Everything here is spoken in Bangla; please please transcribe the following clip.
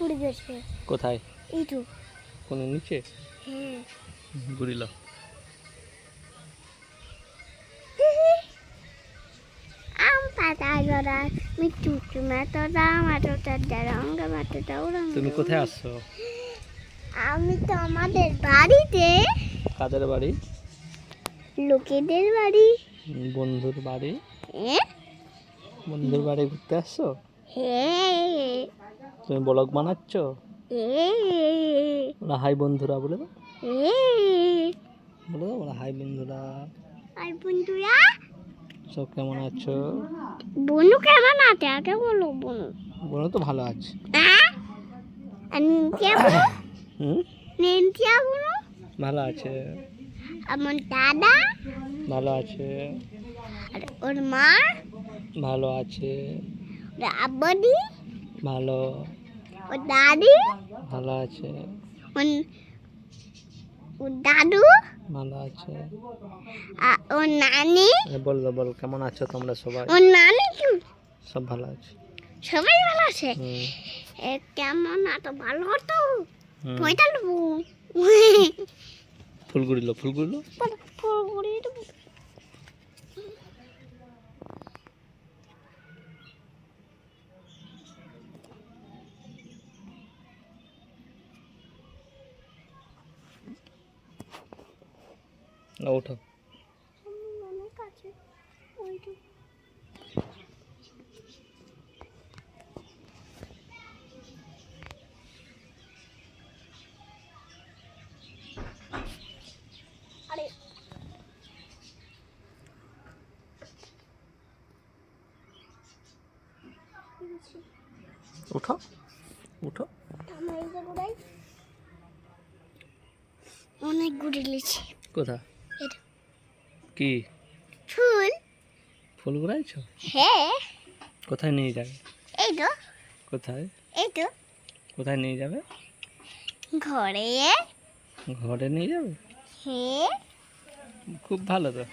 পুড়ে গেছে কোথায়? এই তো। কোনো নিচে? হ্যাঁ। ওরঙ তুমি কোথায় আসছো আমি তো আমাদের বাড়িতে। কাদের বাড়ি? লোকেদের বাড়ি। বন্ধুর বাড়ি। বন্ধুর বাড়ি ঘুরতে আসছো? তুমি ব্লগ বানাচ্ছ? ওরা হাই বন্ধুরা বলে দাও। বলে দাও হাই বন্ধুরা। আর বন্ধুরা। সব কেমন আছো? বনু কেমন আছে? আগে বলো বনু। বলো তো ভালো আছে। হ্যাঁ? বনু? ভালো আছে। আমার দাদা? ভালো আছে। আর ওর মা? ভালো আছে। ওর ভালো। ও দাদি? ভালো আছে। ওর দাদু? ভালো আছে। আর ওর নানি? এ বল বল কেমন আছো তোমরা সবাই? ও নানি কি সব ভালো আছে। সবাই ভালো আছে? এ কেমন এত ভালো হতো হুম। পঁয়তাল্লিশ। ফুল গুড়িলো ফুল গুড়িলো না ওঠো। আরে। উঠো উঠো অনেক ঘুরে লিছি কোথা কি? ফুল। ফুল কুড়াইছো হ্যাঁ। কোথায় নিয়ে যাবে? এই তো। কোথায়? এই তো। কোথায় নিয়ে যাবে? ঘরে। ঘরে নিয়ে যাবে? হ্যাঁ। খুব ভালো তো।